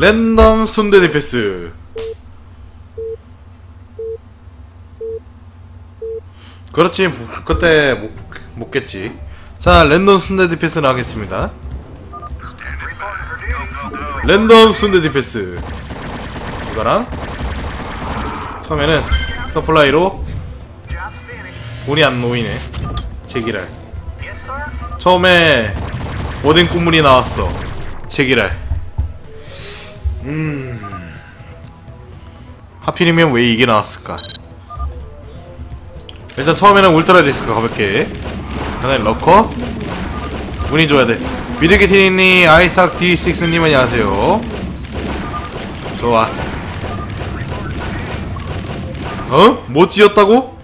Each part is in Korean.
랜덤 순대 디패스. 그렇지 뭐, 그때 못, 못 겠지. 자 랜덤 순대 디패스를 하겠습니다. 랜덤 순대 디패스. 이거랑 처음에는 서플라이로 운이 안 놓이네 제기랄. 처음에 오뎅 국물이 나왔어 제기랄 음 하필이면 왜 이게 나왔을까? 일단 처음에는 울트라 디스크 가볍게. 그다음에 러커. 운이 줘야 돼. 미르게티니 아이삭 D6님 안녕하세요. 좋아. 어? 뭐 찌었다고?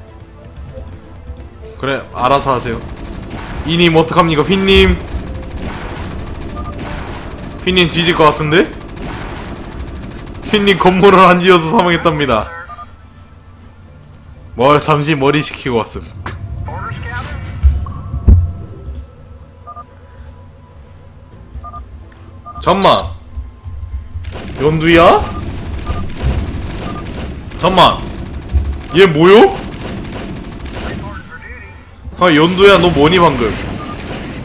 그래 알아서 하세요. 이님 어떡합니까? 휘님. 휘님 뒤질 것 같은데? 휘님 건물을 안 지어서 사망했답니다. 뭘 잠시 머리 식히고 왔음 잠만. 연두야? 잠만. 얘 뭐요? 아 연두야 너 뭐니 방금?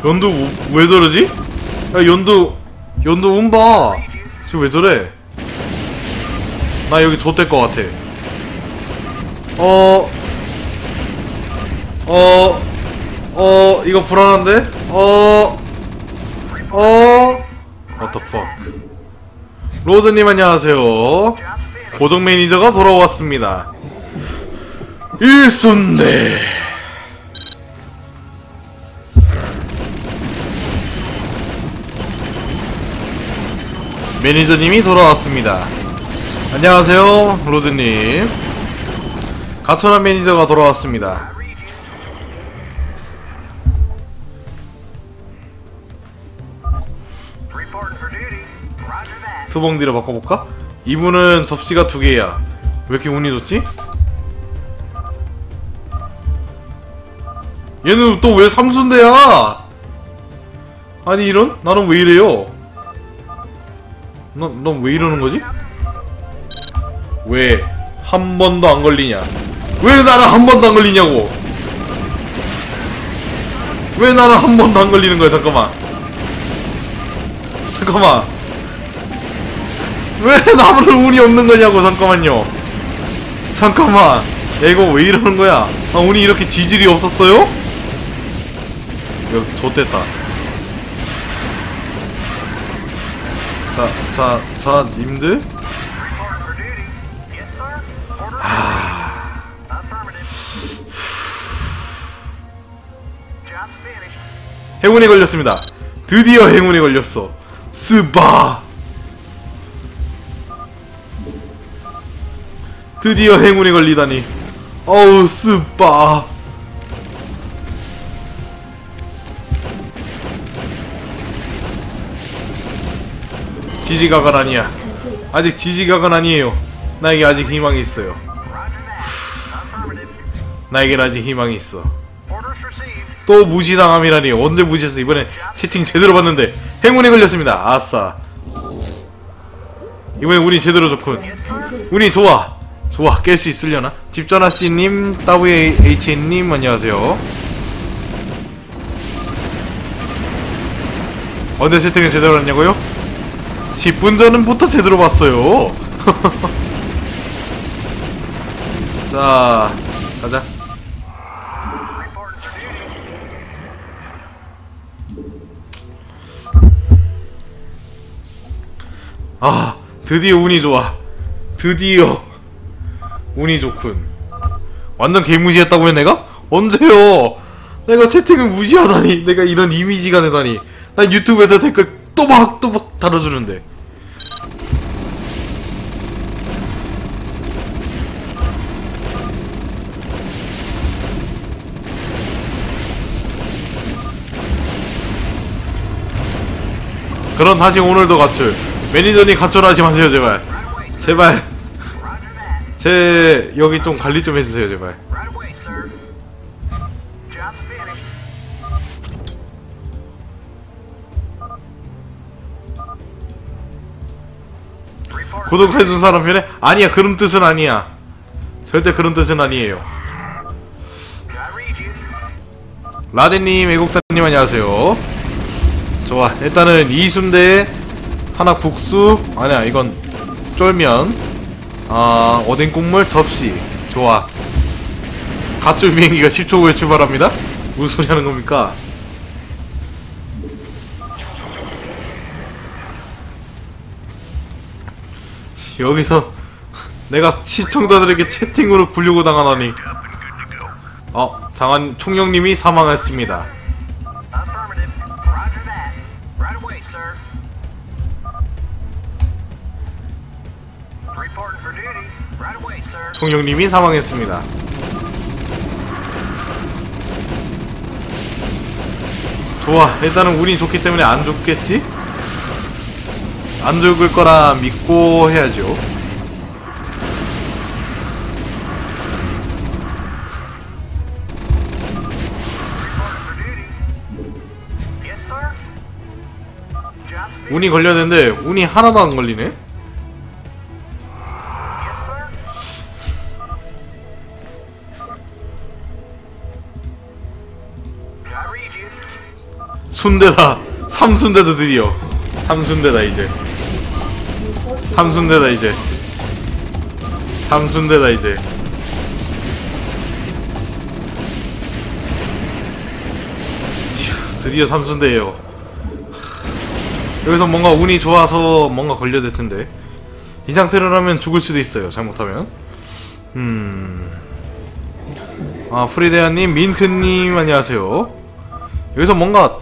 연두 우- 왜 저러지? 야 연두 연두 운봐. 지금 왜 저래 나 여기 좆될 것 같아. 어... 어... 어... 이거 불안한데? 어... 어... What the fuck? 로즈님 안녕하세요. 고정 매니저가 돌아왔습니다. 일순대. 매니저님이 돌아왔습니다 안녕하세요 로즈님 가천한 매니저가 돌아왔습니다 투봉디로 바꿔볼까? 이분은 접시가 두 개야 왜 이렇게 운이 좋지? 얘는 또 왜 삼순대야? 아니 이런? 나는 왜 이래요? 넌왜 이러는 거지? 왜 한 번도 안 걸리냐? 왜 나는 한 번도 안 걸리냐고? 왜 나는 한 번도 안 걸리는 거야? 잠깐만. 잠깐만. 왜 나무는 운이 없는 거냐고 잠깐만요. 잠깐만. 야 이거 왜 이러는 거야? 아 운이 이렇게 지질이 없었어요? 이거 좆됐다. 자, 자, 자, 님들. 행운에 걸렸습니다. 드디어 행운에 걸렸어. 스바. 드디어 행운에 걸리다니. 어우 스바. 지지각은 아니야. 아직 지지각은 아니에요. 나에게 아직 희망이 있어요. 나에겐 아직 희망이 있어. 또 무시당함이라니. 언제 무시했어? 이번엔 채팅 제대로 봤는데 행운에 걸렸습니다. 아싸. 이번엔 운이 제대로 좋군. 운이 좋아. 좋아. 깰 수 있으려나? 집전화씨님 WH님 안녕하세요. 언제 채팅을 제대로 했냐고요? 10분 전부터 제대로 봤어요. 자 가자 아 드디어 운이 좋아. 드디어 운이 좋군. 완전 개무시했다고 해 내가? 언제요? 내가 채팅을 무시하다니. 내가 이런 이미지가 되다니. 난 유튜브에서 댓글 또박또박 달아주는데. 그럼 다시 오늘도 가출 매니저님 가출하지 마세요 제발. 제발. 제 여기 좀 관리 좀 해주세요 제발. 구독해준 사람 편에? 아니야 그런 뜻은 아니야. 절대 그런 뜻은 아니에요. 라데님 애국사님 안녕하세요. 좋아 일단은 이순대 하나 국수 아니야 이건 쫄면. 아 오뎅 국물? 접시. 좋아. 갓줄 비행기가 10초 후에 출발합니다. 무슨 소리 하는 겁니까? 여기서 내가 시청자들에게 채팅으로 굴려고 당하다니. 어 장한 총영님이 사망했습니다 총영님이 사망했습니다 좋아 일단은 운이 좋기 때문에 안 죽겠지? 안 죽을 거라 믿고 해야죠. 운이 걸려야 되는데 운이 하나도 안 걸리네 순대다. 삼순대다 드디어. 삼순대다 이제. 삼순대다 이제. 삼순대다 이제. 휴, 드디어 삼순대예요. 여기서 뭔가 운이 좋아서 뭔가 걸려야 될 텐데. 이 상태로라면 죽을 수도 있어요 잘못하면. 음... 아 프리데아님 민트님 안녕하세요. 여기서 뭔가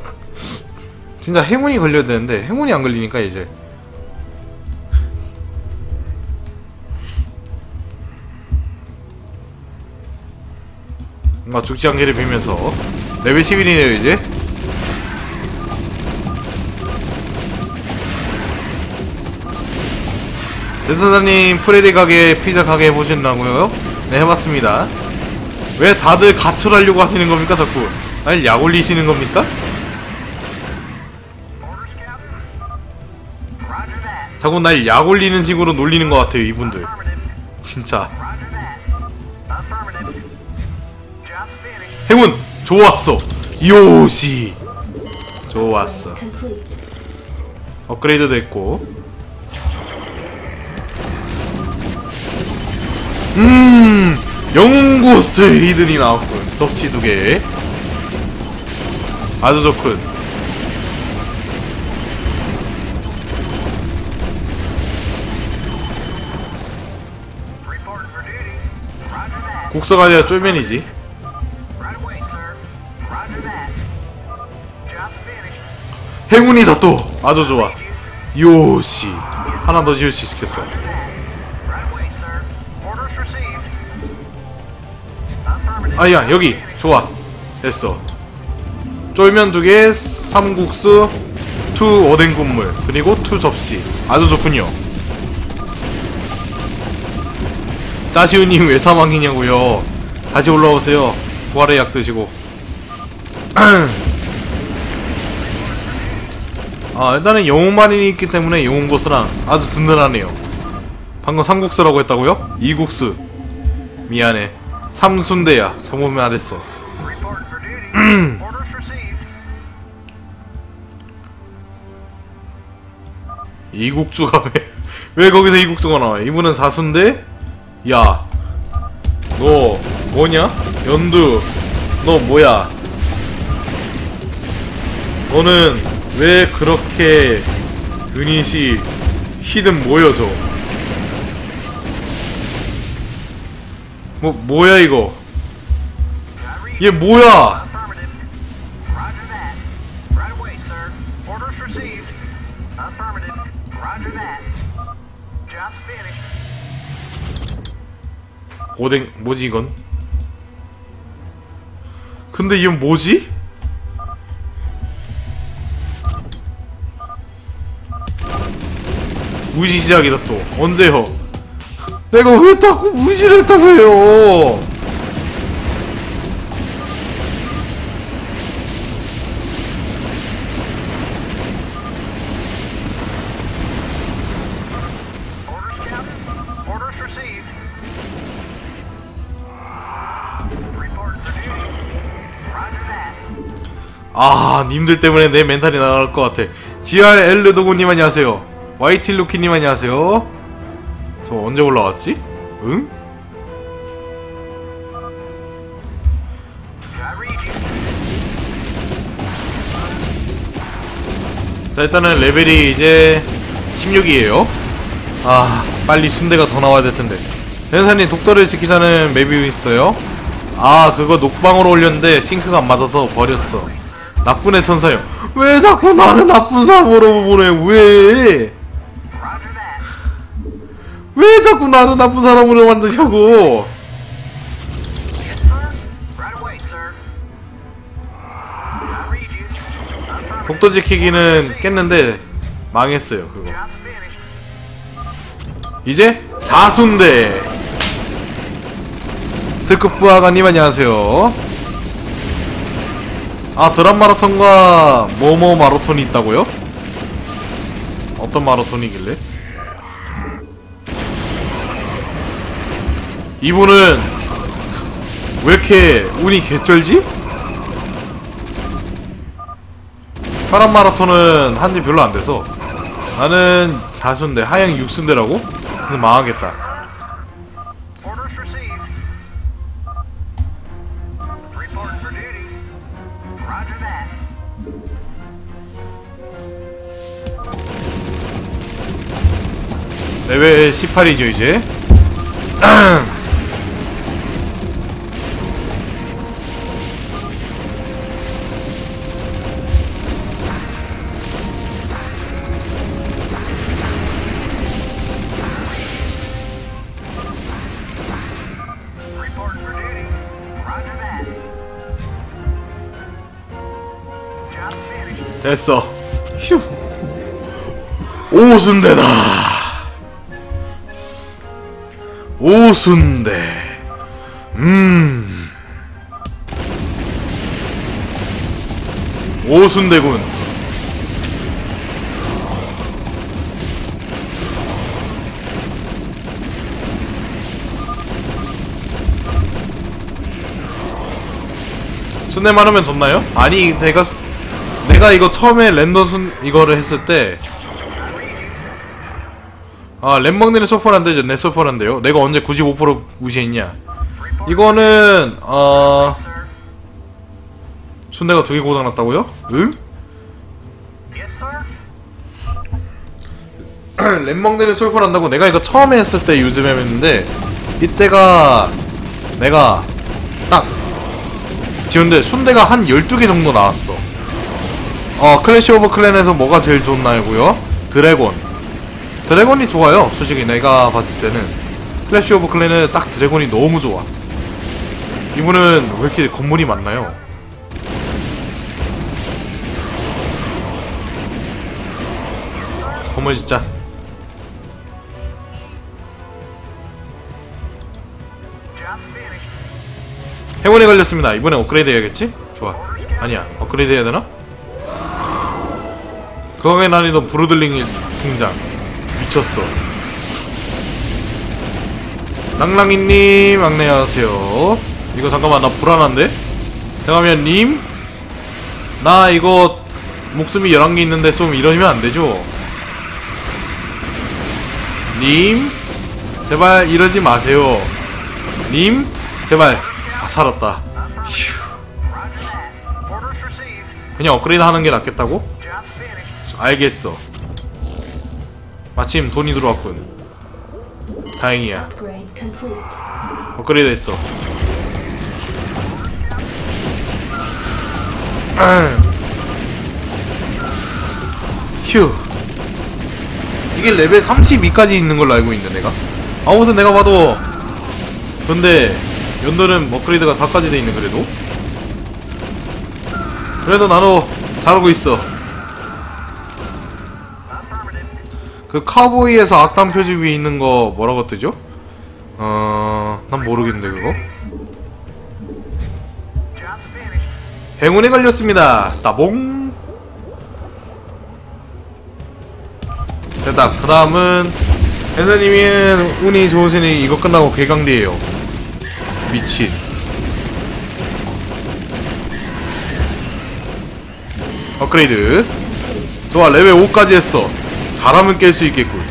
진짜 행운이 걸려야 되는데 행운이 안 걸리니까 이제. 뭔가 죽지 않기를 빌면서. 레벨 11이네요 이제. 대선사님 프레디 가게 피자 가게 해보신다고요? 네 해봤습니다. 왜 다들 가출하려고 하시는 겁니까 자꾸? 날약 올리시는 겁니까? 자꾸 날 약 올리는 식으로 놀리는 것 같아요 이분들. 진짜. 행운 좋았어 요시 좋았어. 업그레이드 됐고 음 영웅 고스트 리들이 나왔군 접시 두개 아주 좋군 국서가 아니라 쫄면이지. 행운이다 또 아주 좋아 요시 하나 더 지을 수 있겠어. 아야 여기 좋아 됐어 쫄면 두개 삼국수 투 오뎅 국물 그리고 투 접시 아주 좋군요 짜시우님 왜 사망이냐고요 다시 올라오세요 부활의 약 드시고 아 일단은 영웅마린이 있기 때문에 영웅고수랑 아주 든든하네요 방금 삼국수라고 했다고요? 이국수 미안해 삼순대야 잘못 말했어. 이국주가 왜, 왜 거기서 이국주가 나와? 이분은 사수인데? 야, 너 뭐냐? 연두, 너 뭐야? 너는 왜 그렇게 유닛이 히든 모여져? 뭐 뭐야 이거? 얘 뭐야? 고댕 뭐지 이건? 근데 이건 뭐지? 무시 시작이다 또 언제요? 내가 왜 자꾸 무시를 했다고 해요? 님들 때문에 내 멘탈이 나갈 것 같아. GRL 도구님 안녕하세요. YT 루키님 안녕하세요. 저 언제 올라왔지? 응? 자 일단은 레벨이 이제 16이에요. 아 빨리 순대가 더 나와야 될 텐데. 변사님 독도를 지키자는 맵이 있어요? 아 그거 녹방으로 올렸는데 싱크가 안 맞아서 버렸어 나쁜 애 천사요 왜 자꾸 나를 나쁜 사람으로 보내 왜? 왜 자꾸 나를 나쁜 사람으로 만드냐고. 독도 지키기는 깼는데 망했어요 그거. 이제 사순대 특급 부하관님 안녕하세요 아 드람 마라톤과 뭐뭐 마라톤이 있다고요? 어떤 마라톤이길래? 이분은 왜 이렇게 운이 개쩔지? 파란 마라톤은 한지 별로 안 돼서 나는 4순대 하양 6순대라고? 근데 망하겠다 레벨 18이죠 이제. 됐어 휴 오순대다 오순대. 음. 오순대군. 순대 많으면 좋나요? 아니 제가 내가 이거 처음에 랜덤 순 이거를 했을 때 아, 램 먹는 소포란데죠. 내 소포란데요. 내가 언제 95% 무시했냐? 이거는 어 순대가 두 개 고장났다고요? 응? 램 먹는 소포란다고 내가 이거 처음에 했을 때 요즘에 했는데 이때가 내가 딱 지원데 순대가 한 12개 정도 나왔어. 어, 클래시 오브 클랜에서 뭐가 제일 좋나요고요? 드래곤. 드래곤이 좋아요. 솔직히 내가 봤을 때는 클래시 오브 클랜은 딱 드래곤이 너무 좋아. 이분은 왜 이렇게 건물이 많나요? 건물 진짜. 행운에 걸렸습니다. 이번에 업그레이드 해야겠지? 좋아. 아니야. 업그레이드 해야 되나? 그거의 난이도 브루들링이 등장. 미쳤어. 랑랑이님, 안녕하세요. 이거 잠깐만, 나 불안한데? 잠깐만, 님? 나 이거 목숨이 11개 있는데 좀 이러면 안 되죠? 님? 제발 이러지 마세요. 님? 제발. 아, 살았다. 휴. 그냥 업그레이드 하는 게 낫겠다고? 알겠어. 마침 돈이 들어왔군. 다행이야. 업그레이드 했어. 휴. 이게 레벨 32까지 있는 걸로 알고 있는데 내가. 아무튼 내가 봐도 근데 연도는 업그레이드가 4까지 돼 있네 그래도. 그래도 나도 잘하고 있어. 그 카보이에서 악당 표지 위에 있는 거 뭐라고 뜨죠? 어, 난 모르겠는데 그거. 행운에 걸렸습니다. 따봉. 됐다. 그 다음은 혜선님은 운이 좋으시니 이거 끝나고 개강디에요. 미친. 업그레이드 좋아 레벨 5까지 했어 잘하면 깰수 있겠군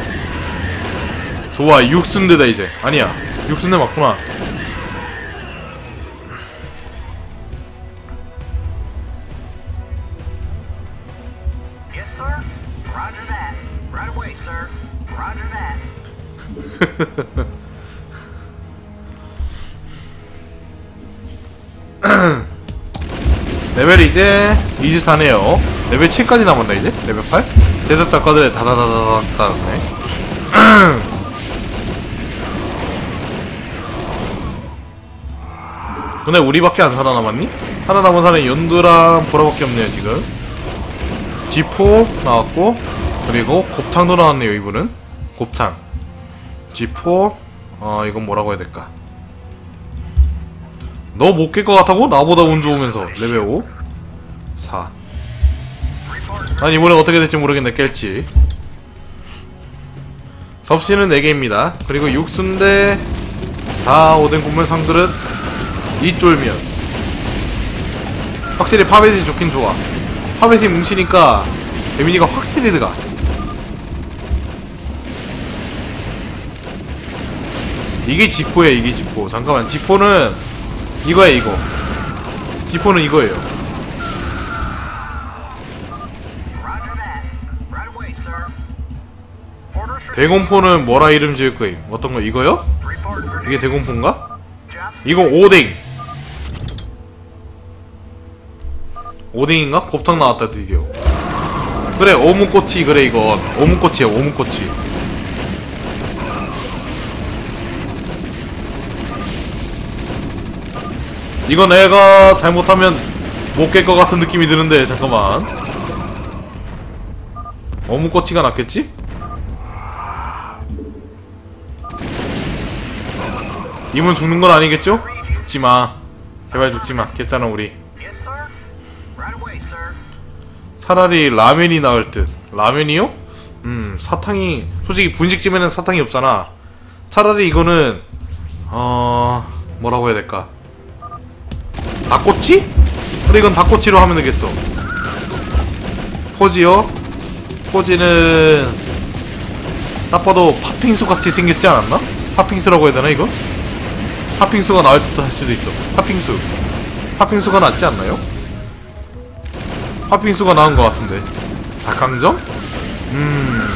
좋아 6순대다 이제 아니야 6순대 맞구나. 레벨이 이제 24네요 레벨 7까지 남았나 이제? 레벨 8? 대적 작가들의 다다다다다 네 근데 우리밖에 안 살아남았니? 하나 남은 사람이 연두랑 보라밖에 없네요 지금 G4 나왔고 그리고 곱창도 나왔네요 이분은 곱창 G4 어 이건 뭐라고 해야 될까 너 못 깰 것 같다고? 나보다 운 좋으면서 레벨 5 4 난 이번에 어떻게 될지 모르겠네 깰지. 접시는 4개입니다. 그리고 육순대 4 오뎅 국물 상그릇 이 쫄면. 확실히 파벳이 좋긴 좋아. 파벳이 뭉치니까 데미지가 확실히 들어가. 이게 지포야 이게 지포. 잠깐만 지포는 이거야 이거. 지포는 이거예요 대공포는 뭐라 이름 지을 거임 어떤 거 이거요? 이게 대공포인가? 이건 오뎅 오뎅인가? 곱창 나왔다 드디어 그래 오목꼬치 그래 이건 오목꼬치야 오목꼬치 이거 내가 잘못하면 못 깰 것 같은 느낌이 드는데 잠깐만 어묵꼬치가 낫겠지? 이분 죽는 건 아니겠죠? 죽지마 제발 죽지마 괜찮아 우리. 차라리 라면이 나을 듯 라면이요? 음 사탕이 솔직히 분식집에는 사탕이 없잖아 차라리 이거는 어 뭐라고 해야 될까 닭꼬치? 그래 이건 닭꼬치로 하면 되겠어 포지요? 포지는 딱 봐도 팥빙수 같이 생겼지 않았나? 팥빙수라고 해야 되나 이거? 팥빙수가 나을 듯할 수도 있어 팥빙수 팥빙수가 낫지 않나요? 팥빙수가 나은 것 같은데 닭강정? 음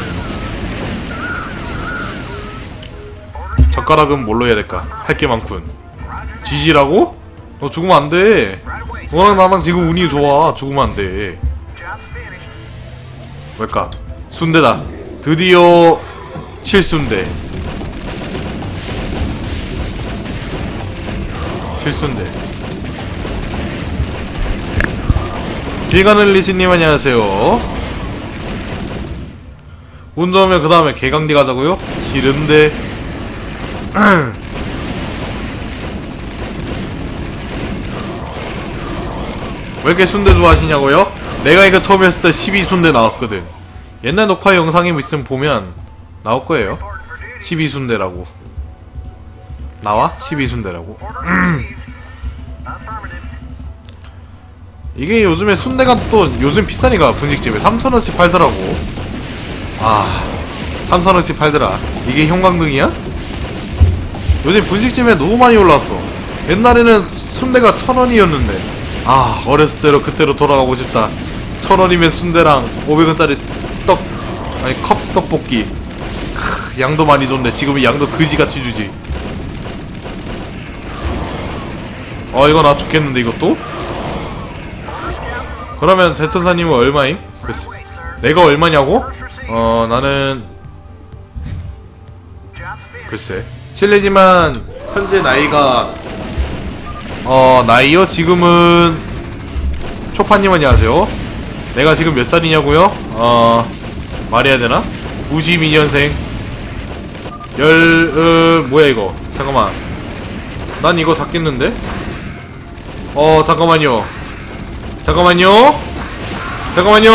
젓가락은 뭘로 해야 될까? 할 게 많군 지지라고? 너 죽으면 안돼. 너랑 나랑 지금 운이 좋아 죽으면 안돼. 뭘까? 순대다 드디어 7순대 7순대 길 가는 리시님 안녕하세요 운 좋으면 그 다음에 개강디 가자고요? 싫은데 왜 이렇게 순대 좋아하시냐고요? 내가 이거 처음 했을 때 12순대 나왔거든 옛날 녹화 영상에 있으면 보면 나올 거예요 Report for duty. 12순대라고 나와? 12순대라고 이게 요즘에 순대가 또 요즘 비싸니까 분식집에 3,000원씩 팔더라고. 아 3,000원씩 팔더라. 이게 형광등이야? 요즘 분식집에 너무 많이 올랐어. 옛날에는 순대가 1,000원이었는데. 아 어렸을 때로 그때로 돌아가고 싶다. 1,000원이면 순대랑 500원짜리 떡 아니 컵 떡볶이. 크, 양도 많이 줬네. 지금은 양도 그지같이 주지. 어 이거 나 죽겠는데 이것도? 그러면 대천사님은 얼마임? sir. 내가 얼마냐고? 어 나는. 글쎄 실례지만 현재 나이가 어 나이요? 지금은 초파님 안녕하세요 내가 지금 몇 살이냐고요? 어 말해야 되나? 92년생 열... 어, 뭐야 이거 잠깐만 난 이거 샀겠는데? 어 잠깐만요 잠깐만요 잠깐만요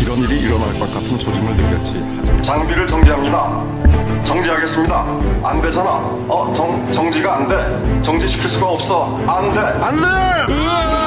이런 일이 일어날 것 같은 조짐을 느꼈지. 장비를 정지합니다. 정지하겠습니다. 안 되잖아. 어, 정, 정지가 안 돼. 정지시킬 수가 없어. 안 돼. 안 돼!